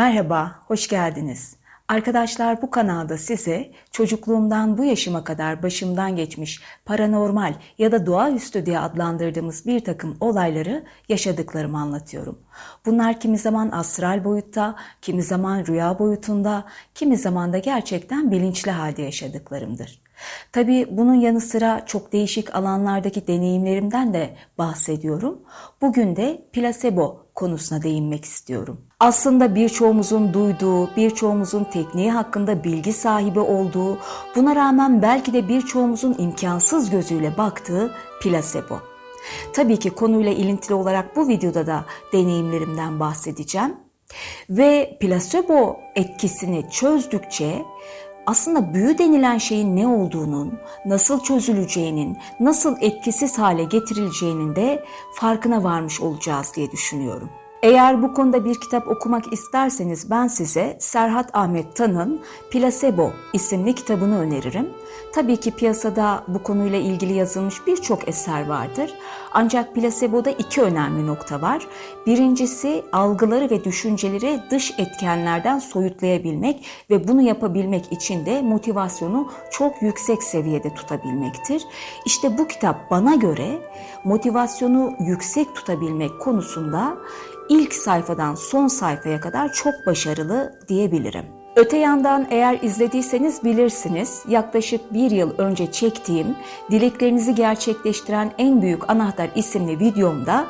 Merhaba, hoş geldiniz. Arkadaşlar bu kanalda size çocukluğumdan bu yaşıma kadar başımdan geçmiş paranormal ya da doğaüstü diye adlandırdığımız bir takım olayları yaşadıklarımı anlatıyorum. Bunlar kimi zaman astral boyutta, kimi zaman rüya boyutunda, kimi zaman da gerçekten bilinçli halde yaşadıklarımdır. Tabii bunun yanı sıra çok değişik alanlardaki deneyimlerimden de bahsediyorum. Bugün de plasebo konusuna değinmek istiyorum. Aslında birçoğumuzun duyduğu, birçoğumuzun tekniği hakkında bilgi sahibi olduğu, buna rağmen belki de birçoğumuzun imkansız gözüyle baktığı plasebo. Tabii ki konuyla ilintili olarak bu videoda da deneyimlerimden bahsedeceğim. Ve plasebo etkisini çözdükçe aslında büyü denilen şeyin ne olduğunun, nasıl çözüleceğinin, nasıl etkisiz hale getirileceğinin de farkına varmış olacağız diye düşünüyorum. Eğer bu konuda bir kitap okumak isterseniz ben size Serhat Ahmet Tan'ın Plasebo isimli kitabını öneririm. Tabii ki piyasada bu konuyla ilgili yazılmış birçok eser vardır. Ancak plaseboda iki önemli nokta var. Birincisi algıları ve düşünceleri dış etkenlerden soyutlayabilmek ve bunu yapabilmek için de motivasyonu çok yüksek seviyede tutabilmektir. İşte bu kitap bana göre motivasyonu yüksek tutabilmek konusunda ilk sayfadan son sayfaya kadar çok başarılı diyebilirim. Öte yandan eğer izlediyseniz bilirsiniz yaklaşık bir yıl önce çektiğim Dileklerinizi Gerçekleştiren En Büyük Anahtar isimli videomda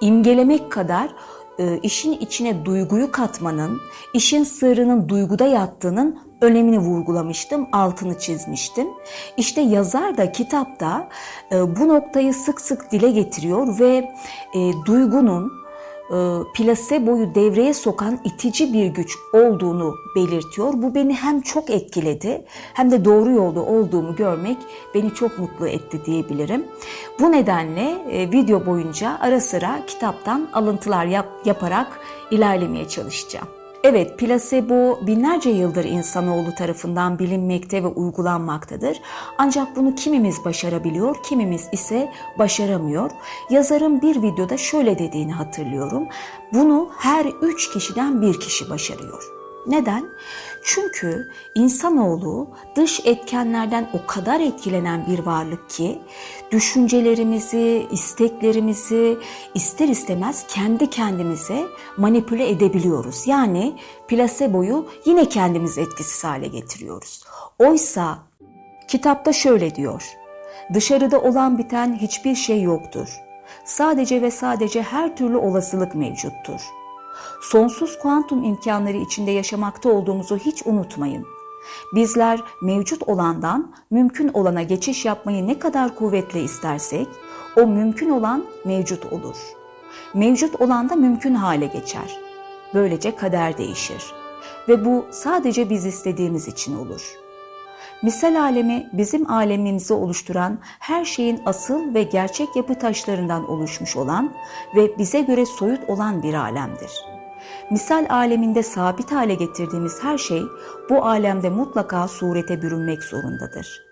imgelemek kadar e, işin içine duyguyu katmanın, işin sırrının duyguda yattığının önemini vurgulamıştım, altını çizmiştim. İşte yazar da kitapta e, bu noktayı sık sık dile getiriyor ve e, duygunun, plaseboyu devreye sokan itici bir güç olduğunu belirtiyor. Bu beni hem çok etkiledi hem de doğru yolda olduğumu görmek beni çok mutlu etti diyebilirim. Bu nedenle e, video boyunca ara sıra kitaptan alıntılar yap, yaparak ilerlemeye çalışacağım. Evet, plasebo binlerce yıldır insanoğlu tarafından bilinmekte ve uygulanmaktadır. Ancak bunu kimimiz başarabiliyor, kimimiz ise başaramıyor. Yazarın bir videoda şöyle dediğini hatırlıyorum. Bunu her üç kişiden bir kişi başarıyor. Neden? Çünkü insanoğlu dış etkenlerden o kadar etkilenen bir varlık ki düşüncelerimizi, isteklerimizi ister istemez kendi kendimize manipüle edebiliyoruz. Yani plaseboyu yine kendimiz etkisiz hale getiriyoruz. Oysa kitapta şöyle diyor. Dışarıda olan biten hiçbir şey yoktur. Sadece ve sadece her türlü olasılık mevcuttur. Sonsuz kuantum imkanları içinde yaşamakta olduğumuzu hiç unutmayın. Bizler mevcut olandan mümkün olana geçiş yapmayı ne kadar kuvvetle istersek o mümkün olan mevcut olur. Mevcut olan da mümkün hale geçer. Böylece kader değişir ve bu sadece biz istediğimiz için olur. Misal alemi bizim alemimizi oluşturan her şeyin asıl ve gerçek yapı taşlarından oluşmuş olan ve bize göre soyut olan bir alemdir.'' Misal aleminde sabit hale getirdiğimiz her şey bu alemde mutlaka surete bürünmek zorundadır.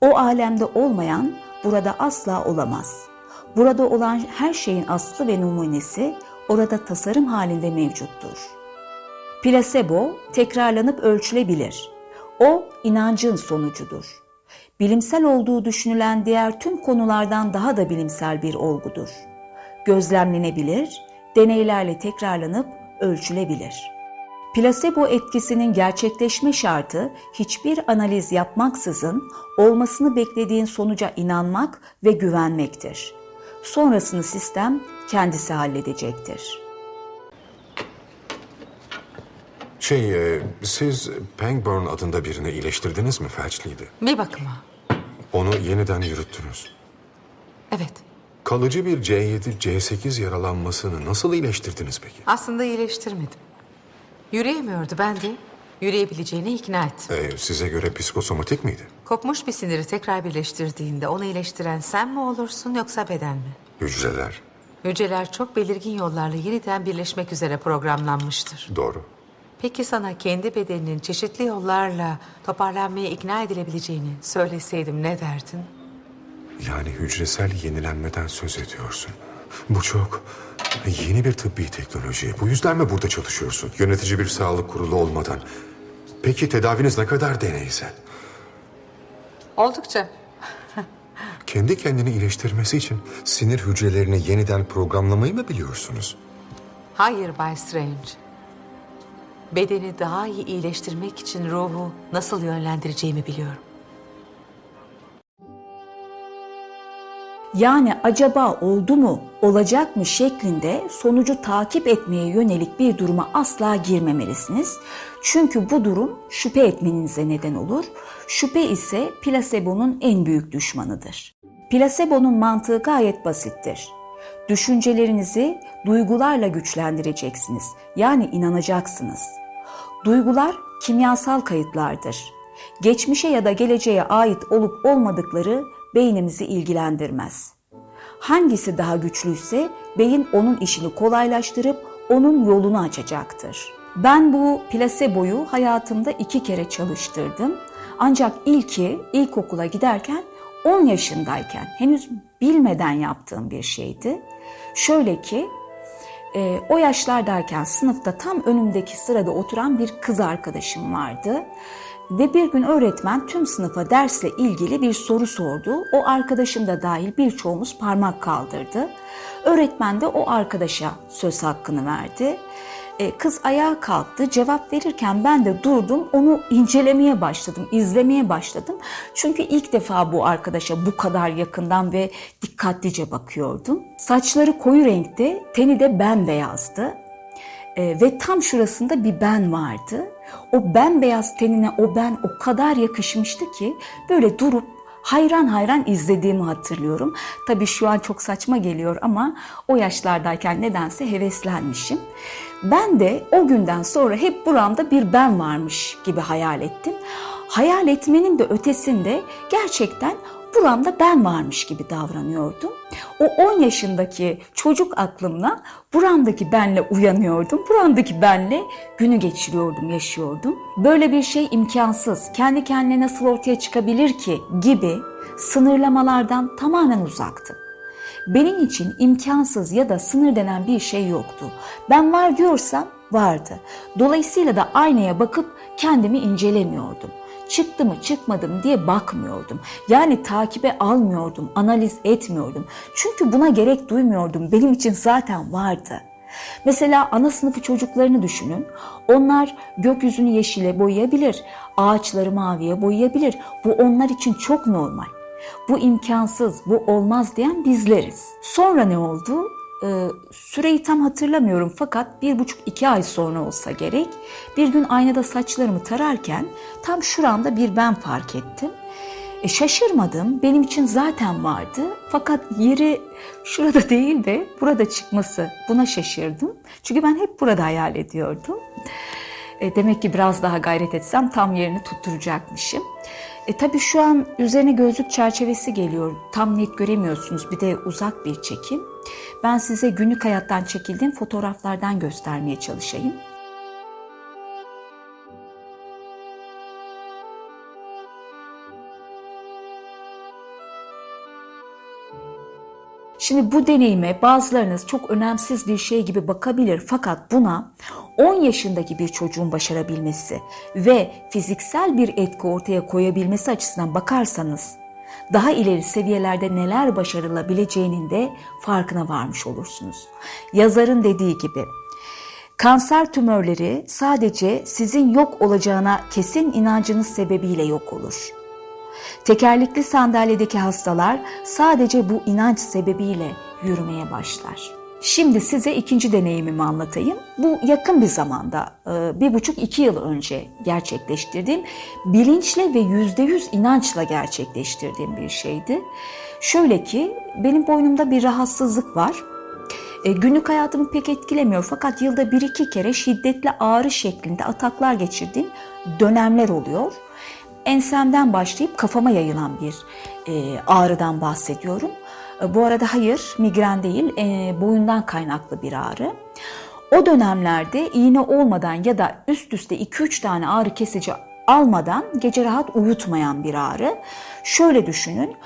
O alemde olmayan burada asla olamaz. Burada olan her şeyin aslı ve numunesi orada tasarım halinde mevcuttur. Plasebo tekrarlanıp ölçülebilir. O inancın sonucudur. Bilimsel olduğu düşünülen diğer tüm konulardan daha da bilimsel bir olgudur. Gözlemlenebilir, deneylerle tekrarlanıp ölçülebilir. Plasebo etkisinin gerçekleşme şartı hiçbir analiz yapmaksızın olmasını beklediğin sonuca inanmak ve güvenmektir. Sonrasını sistem kendisi halledecektir. Şey, e, siz Pangburn adında birini iyileştirdiniz mi felçliydi? Bir bakıma. Onu yeniden yürüttünüz. Evet. Kalıcı bir C7, C8 yaralanmasını nasıl iyileştirdiniz peki? Aslında iyileştirmedim. Yürüyemiyordu. Ben de yürüyebileceğine ikna ettim. E, size göre psikosomatik miydi? Kopmuş bir siniri tekrar birleştirdiğinde onu iyileştiren sen mi olursun yoksa beden mi? Hücreler. Hücreler çok belirgin yollarla yeniden birleşmek üzere programlanmıştır. Doğru. Peki sana kendi bedeninin çeşitli yollarla toparlanmaya ikna edilebileceğini söyleseydim ne derdin? Yani hücresel yenilenmeden söz ediyorsun. Bu çok yeni bir tıbbi teknoloji. Bu yüzden mi burada çalışıyorsun? Yönetici bir sağlık kurulu olmadan. Peki tedaviniz ne kadar deneysel? Oldukça. Kendi kendini iyileştirmesi için sinir hücrelerini yeniden programlamayı mı biliyorsunuz? Hayır Bay Strange. Bedeni daha iyi iyileştirmek için ruhu nasıl yönlendireceğimi biliyorum. Yani acaba oldu mu, olacak mı şeklinde sonucu takip etmeye yönelik bir duruma asla girmemelisiniz. Çünkü bu durum şüphe etmenize neden olur. Şüphe ise plasebonun en büyük düşmanıdır. Plasebonun mantığı gayet basittir. Düşüncelerinizi duygularla güçlendireceksiniz. Yani inanacaksınız. Duygular kimyasal kayıtlardır. Geçmişe ya da geleceğe ait olup olmadıkları beynimizi ilgilendirmez. Hangisi daha güçlüyse beyin onun işini kolaylaştırıp onun yolunu açacaktır. Ben bu plaseboyu hayatımda iki kere çalıştırdım. Ancak ilki ilkokula giderken 10 yaşındayken henüz bilmeden yaptığım bir şeydi. Şöyle ki e, o yaşlardayken sınıfta tam önümdeki sırada oturan bir kız arkadaşım vardı. Ve bir gün öğretmen tüm sınıfa dersle ilgili bir soru sordu. O arkadaşım da dahil birçoğumuz parmak kaldırdı. Öğretmen de o arkadaşa söz hakkını verdi. E, kız ayağa kalktı. Cevap verirken ben de durdum. Onu incelemeye başladım, izlemeye başladım. Çünkü ilk defa bu arkadaşa bu kadar yakından ve dikkatlice bakıyordum. Saçları koyu renkte, teni de bembeyazdı. E, ve tam şurasında bir ben vardı. O bembeyaz tenine o ben o kadar yakışmıştı ki böyle durup hayran hayran izlediğimi hatırlıyorum. Tabii şu an çok saçma geliyor ama o yaşlardayken nedense heveslenmişim. Ben de o günden sonra hep buramda bir ben varmış gibi hayal ettim. Hayal etmenin de ötesinde gerçekten buramda ben varmış gibi davranıyordum. O 10 yaşındaki çocuk aklımla buramdaki benle uyanıyordum. Buramdaki benle günü geçiriyordum, yaşıyordum. Böyle bir şey imkansız. Kendi kendine nasıl ortaya çıkabilir ki gibi sınırlamalardan tamamen uzaktım. Benim için imkansız ya da sınır denen bir şey yoktu. Ben var diyorsam vardı. Dolayısıyla da aynaya bakıp kendimi incelemiyordum çıktı mı çıkmadı mı diye bakmıyordum. Yani takibe almıyordum, analiz etmiyordum. Çünkü buna gerek duymuyordum. Benim için zaten vardı. Mesela ana sınıfı çocuklarını düşünün. Onlar gökyüzünü yeşile boyayabilir, ağaçları maviye boyayabilir. Bu onlar için çok normal. Bu imkansız, bu olmaz diyen bizleriz. Sonra ne oldu? Ee, süreyi tam hatırlamıyorum fakat bir buçuk iki ay sonra olsa gerek bir gün aynada saçlarımı tararken tam şuramda bir ben fark ettim. E, şaşırmadım benim için zaten vardı fakat yeri şurada değil de burada çıkması buna şaşırdım. Çünkü ben hep burada hayal ediyordum. E, demek ki biraz daha gayret etsem tam yerini tutturacakmışım. E tabii şu an üzerine gözlük çerçevesi geliyor. Tam net göremiyorsunuz. Bir de uzak bir çekim. Ben size günlük hayattan çekildiğim fotoğraflardan göstermeye çalışayım. Şimdi bu deneyime bazılarınız çok önemsiz bir şey gibi bakabilir fakat buna 10 yaşındaki bir çocuğun başarabilmesi ve fiziksel bir etki ortaya koyabilmesi açısından bakarsanız daha ileri seviyelerde neler başarılabileceğinin de farkına varmış olursunuz. Yazarın dediği gibi kanser tümörleri sadece sizin yok olacağına kesin inancınız sebebiyle yok olur. Tekerlekli sandalyedeki hastalar sadece bu inanç sebebiyle yürümeye başlar. Şimdi size ikinci deneyimimi anlatayım. Bu yakın bir zamanda, bir buçuk iki yıl önce gerçekleştirdiğim, bilinçle ve yüzde yüz inançla gerçekleştirdiğim bir şeydi. Şöyle ki, benim boynumda bir rahatsızlık var. E, günlük hayatımı pek etkilemiyor fakat yılda bir iki kere şiddetli ağrı şeklinde ataklar geçirdiğim dönemler oluyor ensemden başlayıp kafama yayılan bir e, ağrıdan bahsediyorum. E, bu arada hayır migren değil e, boyundan kaynaklı bir ağrı. O dönemlerde iğne olmadan ya da üst üste 2-3 tane ağrı kesici almadan gece rahat uyutmayan bir ağrı. Şöyle düşünün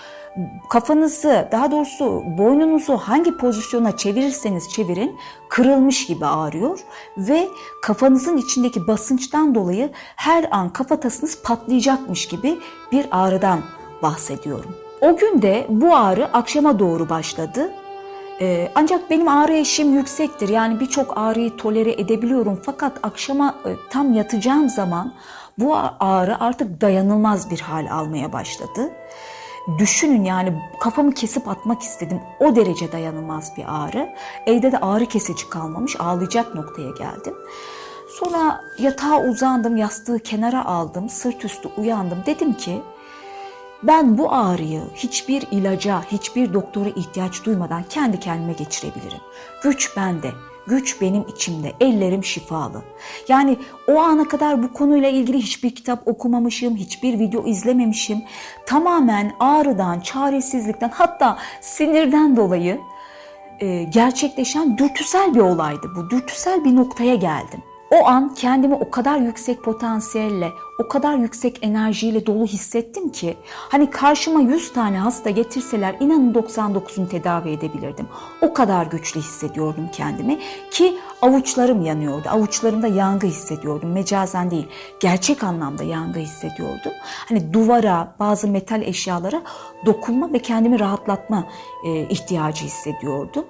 kafanızı daha doğrusu boynunuzu hangi pozisyona çevirirseniz çevirin kırılmış gibi ağrıyor ve kafanızın içindeki basınçtan dolayı her an kafatasınız patlayacakmış gibi bir ağrıdan bahsediyorum. O gün de bu ağrı akşama doğru başladı. Ee, ancak benim ağrı eşiğim yüksektir. Yani birçok ağrıyı tolere edebiliyorum. Fakat akşama e, tam yatacağım zaman bu ağrı artık dayanılmaz bir hal almaya başladı. Düşünün yani kafamı kesip atmak istedim. O derece dayanılmaz bir ağrı. Evde de ağrı kesici kalmamış. Ağlayacak noktaya geldim. Sonra yatağa uzandım, yastığı kenara aldım, sırt üstü uyandım. Dedim ki ben bu ağrıyı hiçbir ilaca, hiçbir doktora ihtiyaç duymadan kendi kendime geçirebilirim. Güç bende. Güç benim içimde. Ellerim şifalı. Yani o ana kadar bu konuyla ilgili hiçbir kitap okumamışım, hiçbir video izlememişim. Tamamen ağrıdan, çaresizlikten hatta sinirden dolayı e, gerçekleşen dürtüsel bir olaydı bu. Dürtüsel bir noktaya geldim. O an kendimi o kadar yüksek potansiyelle, o kadar yüksek enerjiyle dolu hissettim ki hani karşıma 100 tane hasta getirseler inanın 99'unu tedavi edebilirdim. O kadar güçlü hissediyordum kendimi ki avuçlarım yanıyordu. Avuçlarımda yangı hissediyordum. Mecazen değil, gerçek anlamda yangı hissediyordum. Hani duvara, bazı metal eşyalara dokunma ve kendimi rahatlatma e, ihtiyacı hissediyordum.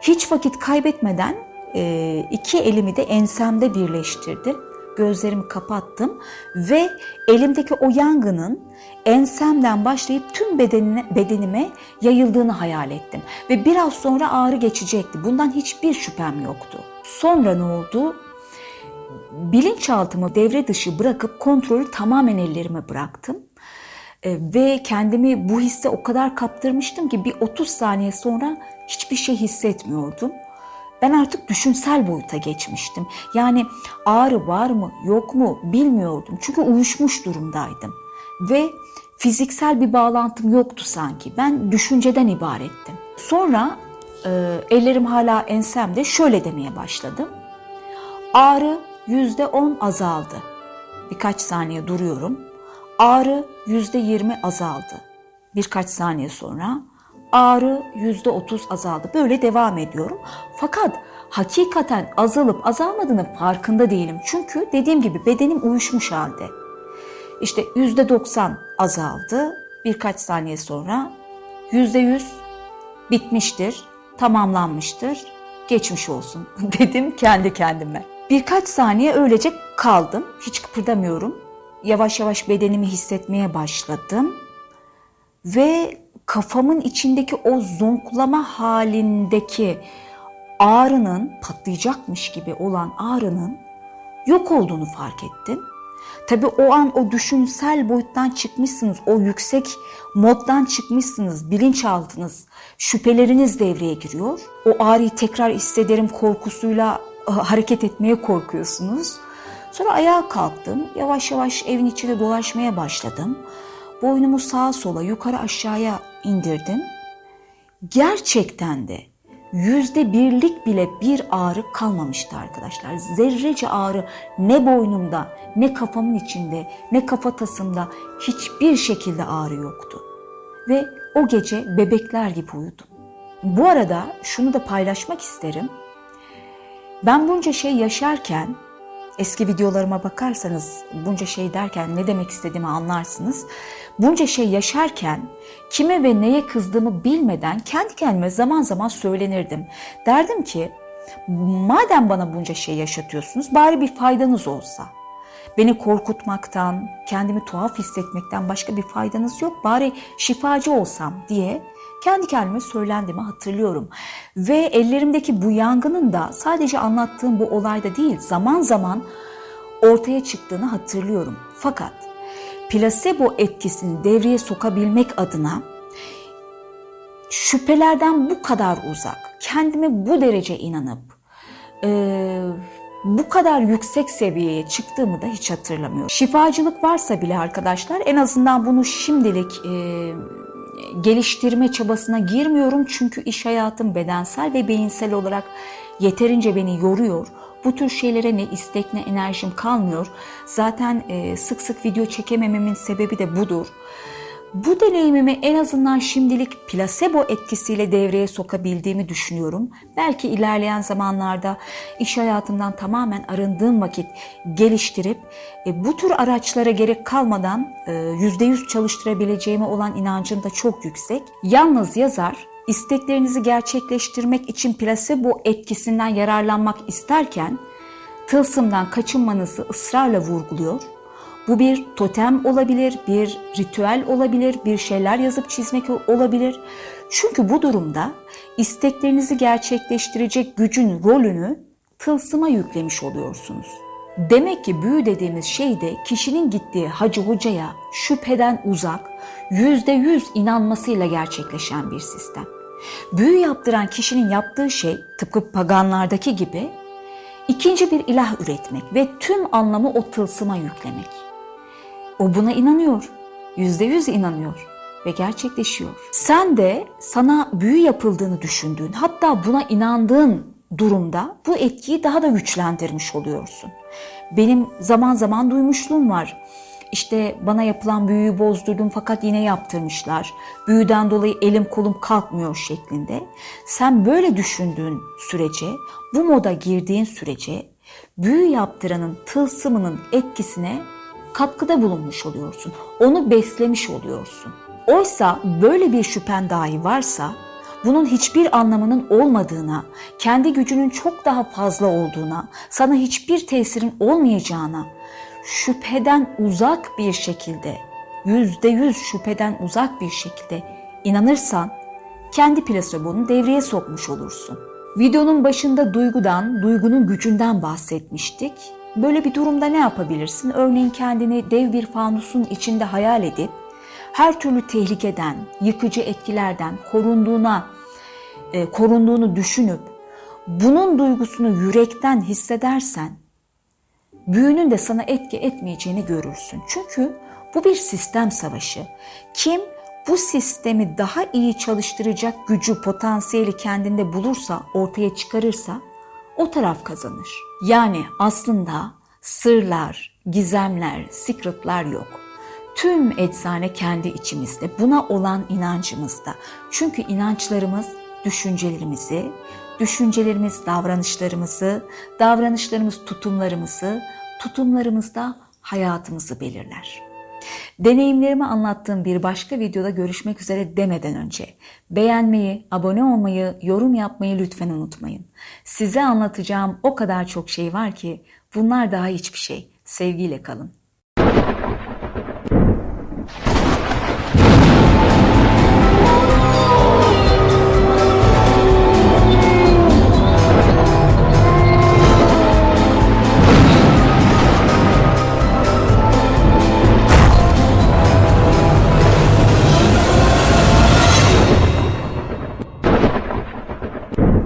Hiç vakit kaybetmeden e, iki elimi de ensemde birleştirdim. Gözlerimi kapattım ve elimdeki o yangının ensemden başlayıp tüm bedenine, bedenime yayıldığını hayal ettim. Ve biraz sonra ağrı geçecekti. Bundan hiçbir şüphem yoktu. Sonra ne oldu? Bilinçaltımı devre dışı bırakıp kontrolü tamamen ellerime bıraktım. E, ve kendimi bu hisse o kadar kaptırmıştım ki bir 30 saniye sonra hiçbir şey hissetmiyordum. Ben artık düşünsel boyuta geçmiştim. Yani ağrı var mı yok mu bilmiyordum. Çünkü uyuşmuş durumdaydım. Ve fiziksel bir bağlantım yoktu sanki. Ben düşünceden ibarettim. Sonra e, ellerim hala ensemde şöyle demeye başladım. Ağrı yüzde on azaldı. Birkaç saniye duruyorum. Ağrı yüzde yirmi azaldı. Birkaç saniye sonra ağrı yüzde otuz azaldı. Böyle devam ediyorum. Fakat hakikaten azalıp azalmadığının farkında değilim. Çünkü dediğim gibi bedenim uyuşmuş halde. İşte yüzde doksan azaldı. Birkaç saniye sonra yüzde yüz bitmiştir, tamamlanmıştır, geçmiş olsun dedim kendi kendime. Birkaç saniye öylece kaldım. Hiç kıpırdamıyorum. Yavaş yavaş bedenimi hissetmeye başladım. Ve kafamın içindeki o zonklama halindeki ağrının patlayacakmış gibi olan ağrının yok olduğunu fark ettim. Tabii o an o düşünsel boyuttan çıkmışsınız, o yüksek moddan çıkmışsınız, bilinçaltınız, şüpheleriniz devreye giriyor. O ağrıyı tekrar hissederim korkusuyla hareket etmeye korkuyorsunuz. Sonra ayağa kalktım, yavaş yavaş evin içinde dolaşmaya başladım. Boynumu sağa sola, yukarı aşağıya indirdim. Gerçekten de yüzde birlik bile bir ağrı kalmamıştı arkadaşlar. Zerrece ağrı ne boynumda, ne kafamın içinde, ne kafatasımda hiçbir şekilde ağrı yoktu. Ve o gece bebekler gibi uyudum. Bu arada şunu da paylaşmak isterim. Ben bunca şey yaşarken eski videolarıma bakarsanız bunca şey derken ne demek istediğimi anlarsınız. Bunca şey yaşarken kime ve neye kızdığımı bilmeden kendi kendime zaman zaman söylenirdim. Derdim ki madem bana bunca şey yaşatıyorsunuz bari bir faydanız olsa. Beni korkutmaktan, kendimi tuhaf hissetmekten başka bir faydanız yok. Bari şifacı olsam diye kendi kendime söylendiğimi hatırlıyorum. Ve ellerimdeki bu yangının da sadece anlattığım bu olayda değil zaman zaman ortaya çıktığını hatırlıyorum. Fakat plasebo etkisini devreye sokabilmek adına şüphelerden bu kadar uzak, kendime bu derece inanıp e, bu kadar yüksek seviyeye çıktığımı da hiç hatırlamıyorum. Şifacılık varsa bile arkadaşlar en azından bunu şimdilik e, geliştirme çabasına girmiyorum çünkü iş hayatım bedensel ve beyinsel olarak yeterince beni yoruyor. Bu tür şeylere ne istek ne enerjim kalmıyor. Zaten e, sık sık video çekemememin sebebi de budur. Bu deneyimimi en azından şimdilik plasebo etkisiyle devreye sokabildiğimi düşünüyorum. Belki ilerleyen zamanlarda iş hayatından tamamen arındığım vakit geliştirip e, bu tür araçlara gerek kalmadan e, %100 çalıştırabileceğime olan inancım da çok yüksek. Yalnız yazar isteklerinizi gerçekleştirmek için plasebo etkisinden yararlanmak isterken tılsımdan kaçınmanızı ısrarla vurguluyor. Bu bir totem olabilir, bir ritüel olabilir, bir şeyler yazıp çizmek olabilir. Çünkü bu durumda isteklerinizi gerçekleştirecek gücün rolünü tılsıma yüklemiş oluyorsunuz. Demek ki büyü dediğimiz şey de kişinin gittiği hacı hocaya şüpheden uzak, yüzde yüz inanmasıyla gerçekleşen bir sistem. Büyü yaptıran kişinin yaptığı şey tıpkı paganlardaki gibi ikinci bir ilah üretmek ve tüm anlamı o tılsıma yüklemek. O buna inanıyor, yüzde yüz inanıyor ve gerçekleşiyor. Sen de sana büyü yapıldığını düşündüğün, hatta buna inandığın durumda bu etkiyi daha da güçlendirmiş oluyorsun. Benim zaman zaman duymuşluğum var. İşte bana yapılan büyüyü bozdurdum fakat yine yaptırmışlar. Büyüden dolayı elim kolum kalkmıyor şeklinde. Sen böyle düşündüğün sürece, bu moda girdiğin sürece büyü yaptıranın tılsımının etkisine katkıda bulunmuş oluyorsun. Onu beslemiş oluyorsun. Oysa böyle bir şüphen dahi varsa bunun hiçbir anlamının olmadığına, kendi gücünün çok daha fazla olduğuna, sana hiçbir tesirin olmayacağına, şüpheden uzak bir şekilde, yüzde yüz şüpheden uzak bir şekilde inanırsan kendi plasebonu devreye sokmuş olursun. Videonun başında duygudan, duygunun gücünden bahsetmiştik. Böyle bir durumda ne yapabilirsin? Örneğin kendini dev bir fanusun içinde hayal edip her türlü tehlikeden, yıkıcı etkilerden korunduğuna, e, korunduğunu düşünüp bunun duygusunu yürekten hissedersen büyünün de sana etki etmeyeceğini görürsün. Çünkü bu bir sistem savaşı. Kim bu sistemi daha iyi çalıştıracak gücü, potansiyeli kendinde bulursa, ortaya çıkarırsa o taraf kazanır. Yani aslında sırlar, gizemler, secretlar yok. Tüm eczane kendi içimizde, buna olan inancımızda. Çünkü inançlarımız düşüncelerimizi, düşüncelerimiz davranışlarımızı, davranışlarımız tutumlarımızı, tutumlarımız da hayatımızı belirler. Deneyimlerimi anlattığım bir başka videoda görüşmek üzere demeden önce beğenmeyi, abone olmayı, yorum yapmayı lütfen unutmayın. Size anlatacağım o kadar çok şey var ki bunlar daha hiçbir şey. Sevgiyle kalın.